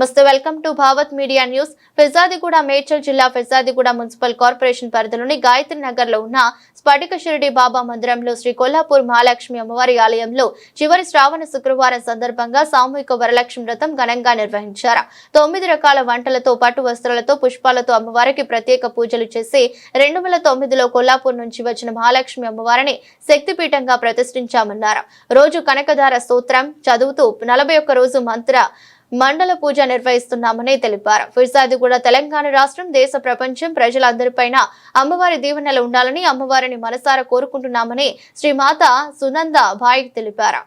నమస్తే welcome to Bhavat media news. Peerzadiguda Medchal జిల్లా Peerzadiguda municipal corporation పరిధిలోని గాయత్రి నగర్లో ఉన్న స్ఫటిక షిరిడి బాబా మందిరంలో శ్రీ కొల్లాపూర్ మహాలక్ష్మి అమ్మవారి ఆలయంలో చివరి శ్రావణ శుక్రవారం సందర్భంగా సామూహిక వరలక్ష్మి వ్రతం ఘనంగా నిర్వహించారు. తొమ్మిది రకాల వంటలతో పట్టు వస్త్రాలతో పుష్పాలతో అమ్మవారికి ప్రత్యేక పూజలు చేసి రెండు వేల తొమ్మిదిలో కొల్లాపూర్ నుంచి వచ్చిన మహాలక్ష్మి అమ్మవారిని శక్తిపీఠంగా ప్రతిష్ఠించామన్నారు. రోజు కనకధార స్తోత్రం చదువుతూ నలభై ఒక్క రోజు మంత్ర మండల పూజ నిర్వహిస్తున్నామని తెలిపారు. ఫిర్జాది కూడా తెలంగాణ రాష్ట్రం దేశ ప్రపంచం ప్రజలందరిపైన అమ్మవారి దీవెనలు ఉండాలని అమ్మవారిని మనసారా కోరుకుంటున్నామని శ్రీ మాత సునంద భాయ్ తెలిపారు.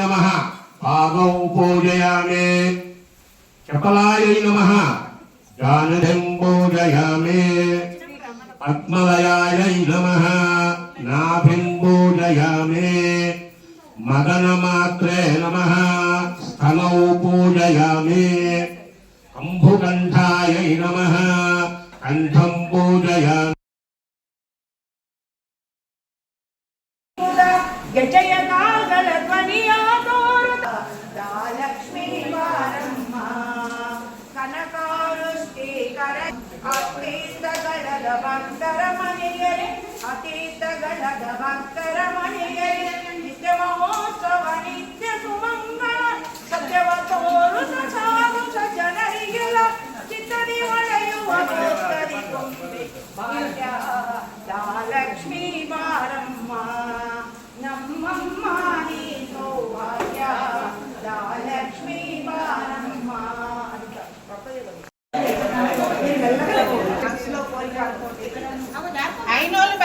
నమ. పాదౌ పూజయామే. చపలాయ నమ. జానదం పూజయామే. పద్మలయాయ నమ నాభింబూజయామే మదనమాత్రే నమ స్థలౌ పూజయామే అంబుకంఠాయ నమ కంఠం పూజయామి గజయ ಭಕ್ತರಮಣಿಯಲಿ ಅತೀತ ಗಣದ अतिबन्तर मि मोदि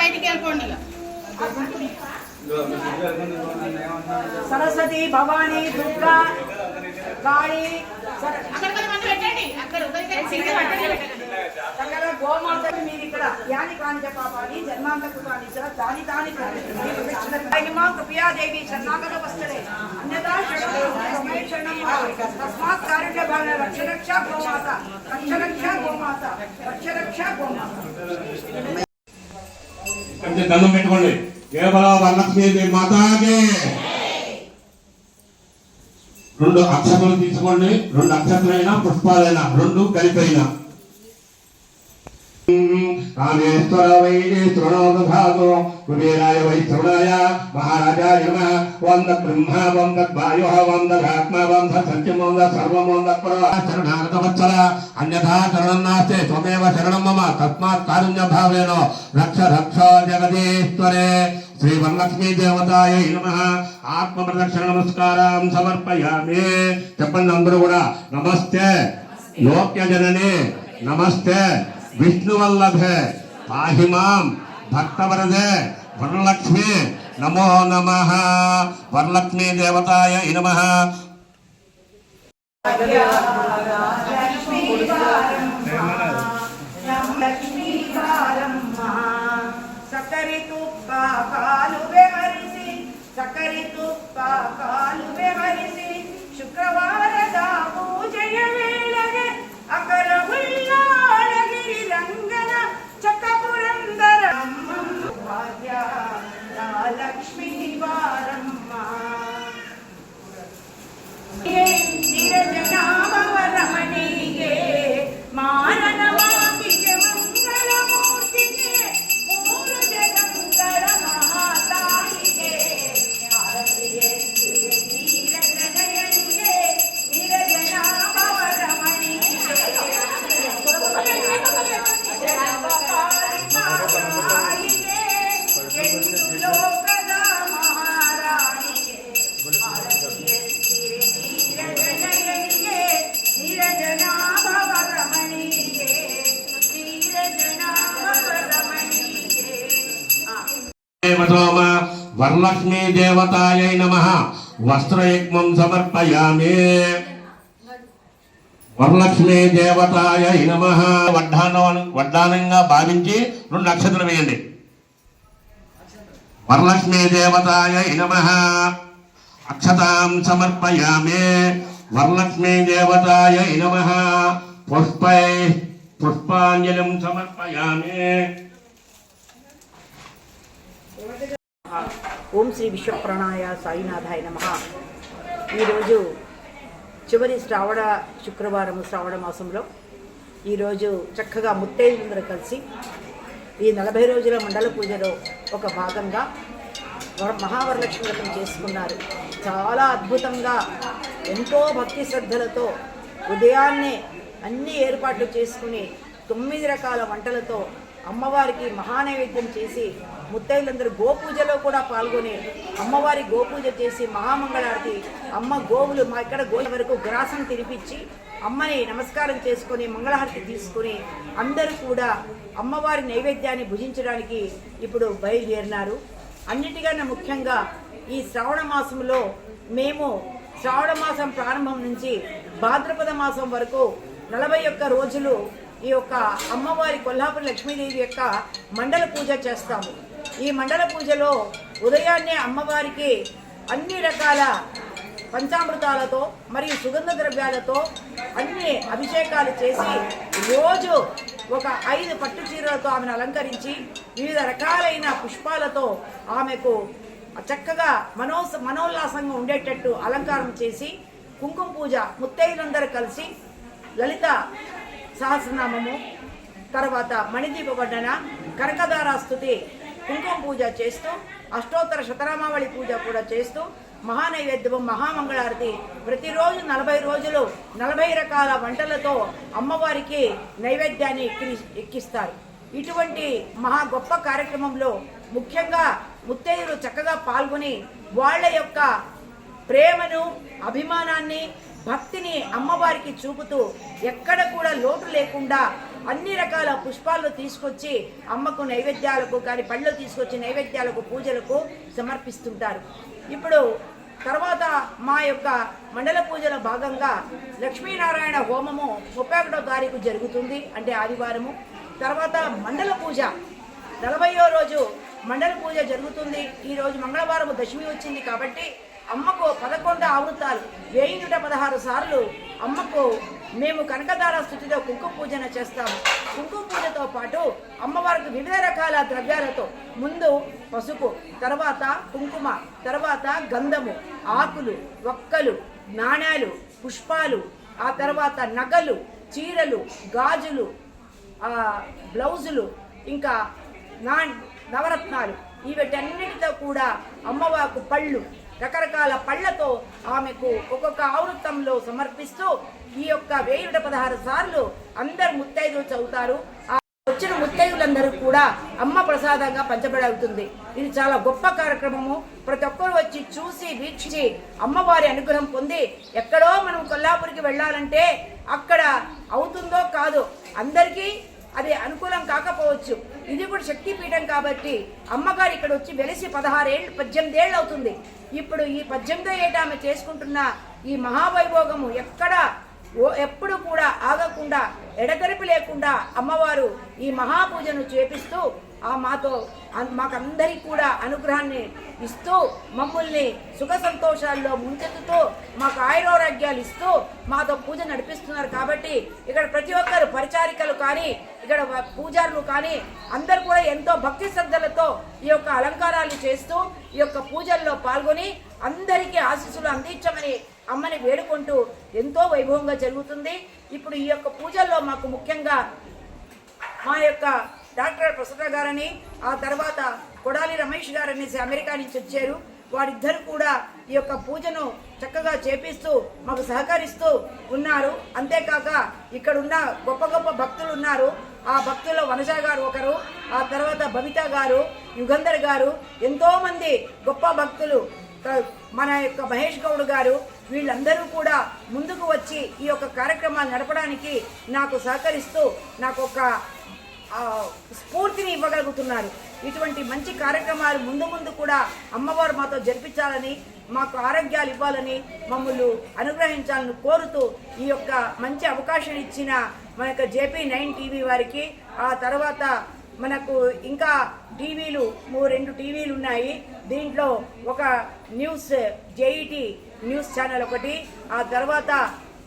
బయటికి వెళ్ళిపోండి ఇక. సరస్వతి భవానీ దుర్గా కాళీ సర- అక్కడ కొంచెం మంది పెట్టండి అక్కడ ఉదయం సింగిల్ పట్టండి పెట్టండి. సకల గోమాతలు మీరు ఇక్కడ యాని కాంచ పాపాని జన్మాంతకు కాని సర తాని తాని మహిమా కృపయాదేవి శరణాగత వస్తరే అన్యదా శరణమే శరణం తస్మాత్ కారుణ్య భావన రక్ష రక్ష గోమాత రక్ష రక్ష గోమాత రక్ష రక్ష గోమాత అంటే దండం పెట్టుకోండి. కేవలం వరలక్ష్మీదేవి మాతాకే. రెండు అక్షతలు తీసుకోండి. రెండు అక్షతలైనా పుష్పాలైనా రెండు కలిపైనా. కామేశ్వర వైశ్వరణోధాతో కుబేరాయ వైశ్వరాయ మహారాజాయ నమ. వంద బ్రహ్మ వంద వాయు వంద ఆత్మ వంద సత్యం వంద సర్వం వంద శరణాగత వత్సల. అన్యథా శరణం నాస్తే త్వమేవ శరణం మమ. తస్మాత్ కారుణ్య భావేన. రక్ష రక్ష జగదీశ్వరే. శ్రీ వరలక్ష్మీ దేవతాయ నమ. ఆత్మ ప్రదక్షిణ నమస్కారం సమర్పయామి. చెప్పండి అందరూ కూడా నమస్తే. లోక్య జనని నమస్తే. విష్ణువల్లభే పాహి మాం భక్తవరదే వరలక్ష్మి నమో నమ వరలక్ష్మీ దేవతాయ నమ లక్ష్మీ వారమ్మ సకరి తుప్ప కాలు వెహరిసి వరలక్ష్మీ దేవతాయై నమ. వస్త్రయజ్ఞం సమర్పయామి. వరలక్ష్మీ దేవతాయై నమ. వడ్డానం వడ్డానంగా భావించి రెండు నక్షత్రం వేయండి. వరలక్ష్మీ దేవతాయై నమ. అక్షతాం సమర్పయామి. వరలక్ష్మీ దేవతాయై నమ. పుష్పై పుష్పాంజలిం సమర్పయామి. ఓం శ్రీ విశ్వప్రాణాయ సాయినాథాయ నమ. ఈరోజు చివరి శ్రావణ శుక్రవారం శ్రావణ మాసంలో ఈరోజు చక్కగా ముత్తైదులందరూ కలిసి ఈ నలభై రోజుల మండల పూజలో ఒక భాగంగా మహావరలక్ష్మి వ్రతం చేసుకున్నారు. చాలా అద్భుతంగా ఎంతో భక్తి శ్రద్ధలతో ఉదయాన్నే అన్ని ఏర్పాట్లు చేసుకుని తొమ్మిది రకాల వంటలతో అమ్మవారికి మహానైవేద్యం చేసి ముత్తైదులందరూ గోపూజలో కూడా పాల్గొని అమ్మవారి గోపూజ చేసి మహామంగళారతి అమ్మ గోవులు మా ఇక్కడ గోవుల వరకు గ్రాసం తినిపించి అమ్మని నమస్కారం చేసుకొని మంగళహారతి తీసుకుని అందరూ కూడా అమ్మవారి నైవేద్యాన్ని భుజించడానికి ఇప్పుడు బయలుదేరినారు. అన్నిటికన్నా ముఖ్యంగా ఈ శ్రావణ మాసంలో మేము శ్రావణ మాసం ప్రారంభం నుంచి భాద్రపద మాసం వరకు నలభై ఒక్క రోజులు ఈ యొక్క అమ్మవారి కొల్హాపురి లక్ష్మీదేవి యొక్క మండల పూజ చేస్తాము. ఈ మండల పూజలో ఉదయాన్నే అమ్మవారికి అన్ని రకాల పంచామృతాలతో మరియు సుగంధ ద్రవ్యాలతో అన్ని అభిషేకాలు చేసి రోజు ఒక ఐదు పట్టు చీరలతో ఆమెను అలంకరించి వివిధ రకాలైన పుష్పాలతో ఆమెకు చక్కగా మనో మనోల్లాసంగా ఉండేటట్టు అలంకారం చేసి కుంకుమ పూజ ముత్తైదులందరూ కలిసి లలిత సహస్రనామము తర్వాత మణిదీప వడ్డన కనకదార స్థుతి కుంకుమ పూజ చేస్తూ అష్టోత్తర శతరామావళి పూజ కూడా చేస్తూ మహానైవేద్యము మహామంగళారతి ప్రతిరోజు నలభై రోజులు నలభై రకాల వంటలతో అమ్మవారికి నైవేద్యాన్ని ఎక్కి ఎక్కిస్తారు. ఇటువంటి మహా గొప్ప కార్యక్రమంలో ముఖ్యంగా ముత్తైదులు చక్కగా పాల్గొని వాళ్ళ యొక్క ప్రేమను అభిమానాన్ని భక్తిని అమ్మవారికి చూపుతూ ఎక్కడ కూడా లోటు లేకుండా అన్ని రకాల పుష్పాలు తీసుకొచ్చి అమ్మకు నైవేద్యాలకు కానీ పళ్ళు తీసుకొచ్చి నైవేద్యాలకు పూజలకు సమర్పిస్తుంటారు. ఇప్పుడు తర్వాత మా యొక్క మండల పూజల భాగంగా లక్ష్మీనారాయణ హోమము ముప్పై ఒకటో తారీఖు జరుగుతుంది అంటే ఆదివారము. తర్వాత మండల పూజ. నలభయో రోజు మండల పూజ జరుగుతుంది. ఈ రోజు మంగళవారం దశమి వచ్చింది కాబట్టి అమ్మకు పదకొండు ఆవృతాలు వెయ్యి నూట పదహారు సార్లు అమ్మకు మేము కనకదార స్థుతిలో కుంకుమ పూజన చేస్తాము. కుంకుమ పూజతో పాటు అమ్మవారికి వివిధ రకాల ద్రవ్యాలతో ముందు పసుపు తర్వాత కుంకుమ తర్వాత గంధము ఆకులు ఒక్కలు నాణాలు పుష్పాలు ఆ తర్వాత నగలు చీరలు గాజులు బ్లౌజులు ఇంకా నా నవరత్నాలు. వీటన్నిటితో కూడా అమ్మవారికి పళ్ళు రకరకాల పళ్ళతో ఆమెకు ఒక్కొక్క ఆవృత్తంలో సమర్పిస్తూ ఈ యొక్క వేయుడ పదహారు సార్లు అందరు ముత్తైదులు చదువుతారు. ఆ వచ్చిన ముత్తైదులందరూ కూడా అమ్మ ప్రసాదంగా పంచబడవుతుంది. ఇది చాలా గొప్ప కార్యక్రమము. ప్రతి ఒక్కరు వచ్చి చూసి వీక్షించి అమ్మవారి అనుగ్రహం పొంది ఎక్కడో మనం కొల్లాపూర్కి వెళ్ళాలంటే అక్కడ అవుతుందో కాదో అందరికీ అది అనుకూలం కాకపోవచ్చు. ఇది కూడా శక్తిపీఠం కాబట్టి అమ్మగారు ఇక్కడ వచ్చి వెలిసి పదహారేళ్ళు పద్దెనిమిది ఏళ్ళు అవుతుంది ఇప్పుడు ఈ పద్దెనిమిదో ఏట ఆమె చేసుకుంటున్న ఈ మహావైభోగము ఎక్కడ ఓ ఎప్పుడు కూడా ఆగకుండా ఎడతెరిపి లేకుండా అమ్మవారు ఈ మహాపూజను చేపిస్తూ ఆ మాతో మాకందరికి కూడా అనుగ్రహాన్ని ఇస్తూ మమ్మల్ని సుఖ సంతోషాల్లో ముంచెత్తుతూ మాకు ఆయురారోగ్యాలు ఇస్తూ మాతో పూజ నడిపిస్తున్నారు కాబట్టి ఇక్కడ ప్రతి ఒక్కరు పరిచారికలు కానీ ఇక్కడ పూజారులు కానీ అందరు కూడా ఎంతో భక్తి శ్రద్ధలతో ఈ యొక్క అలంకారాలు చేస్తూ ఈ యొక్క పూజల్లో పాల్గొని అందరికీ ఆశీస్సులు అందించమని అమ్మని వేడుకుంటూ ఎంతో వైభవంగా జరుగుతుంది. ఇప్పుడు ఈ యొక్క పూజల్లో మాకు ముఖ్యంగా మా యొక్క డాక్టర్ ప్రసన్న గారని ఆ తర్వాత కొడాలి రమేష్ గారని అమెరికా నుంచి వచ్చారు. వారిద్దరు కూడా ఈ యొక్క పూజను చక్కగా చేపిస్తూ మాకు సహకరిస్తూ ఉన్నారు. అంతేకాక ఇక్కడ ఉన్న గొప్ప గొప్ప భక్తులు ఉన్నారు. ఆ భక్తుల్లో వనజ గారు ఒకరు ఆ తర్వాత బబిత గారు యుగంధర్ గారు ఎంతోమంది గొప్ప భక్తులు మన యొక్క మహేష్ గౌడ్ గారు వీళ్ళందరూ కూడా ముందుకు వచ్చి ఈ యొక్క కార్యక్రమాలు నడపడానికి నాకు సహకరిస్తూ నాకు ఒక స్ఫూర్తిని ఇవ్వగలుగుతున్నారు. ఇటువంటి మంచి కార్యక్రమాలు ముందు ముందు కూడా అమ్మవారు మాతో జరిపించాలని మాకు ఆరోగ్యాలు ఇవ్వాలని మమ్మల్ని అనుగ్రహించాలని కోరుతూ ఈ యొక్క మంచి అవకాశం ఇచ్చిన మన యొక్క జేపీ నైన్ టీవీ వారికి ఆ తర్వాత మనకు ఇంకా టీవీలు మూ- రెండు టీవీలు ఉన్నాయి. దీంట్లో ఒక న్యూస్ జేఈటీ న్యూస్ ఛానల్ ఒకటి ఆ తర్వాత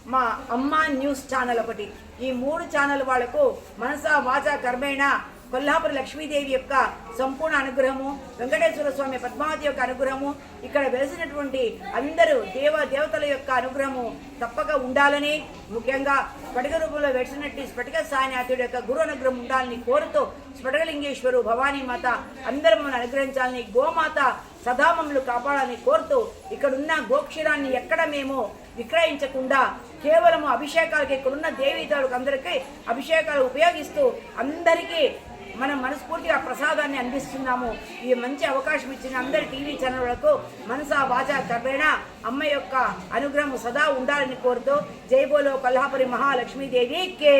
మా అమ్మ న్యూస్ ఛానల్ ఒకటి. ఈ మూడు ఛానల్ వాళ్ళకు మనసా వాచా కర్మేణ కొల్హాపురి లక్ష్మీదేవి యొక్క సంపూర్ణ అనుగ్రహము వెంకటేశ్వర స్వామి పద్మావతి యొక్క అనుగ్రహము ఇక్కడ వెలిసినటువంటి అందరూ దేవ దేవతల యొక్క అనుగ్రహము తప్పక ఉండాలని ముఖ్యంగా స్ఫటిక రూపంలో వెలిసినట్టు స్ఫటిక సాయినాథుడి యొక్క గురు అనుగ్రహం ఉండాలని కోరుతూ స్ఫటికలింగేశ్వరు భవానీ మాత అందరూ మమ్మల్ని అనుగ్రహించాలని గోమాత సదా మమ్మల్ని కాపాడాలని కోరుతూ ఇక్కడున్న గోక్షీరాన్ని ఎక్కడ మేము విక్రయించకుండా కేవలము అభిషేకాలకి ఇక్కడున్న దేవీతాలకు అందరికీ అభిషేకాలు ఉపయోగిస్తూ అందరికీ మనం మనస్ఫూర్తిగా ప్రసాదాన్ని అందిస్తున్నాము. ఈ మంచి అవకాశం ఇచ్చిన అందరి టీవీ ఛానళ్ళకు మనసా వాచా కర్రేణ అమ్మ యొక్క అనుగ్రహం సదా ఉండాలని కోరుతూ జైబోలో కొల్హాపురి మహాలక్ష్మీదేవి కే.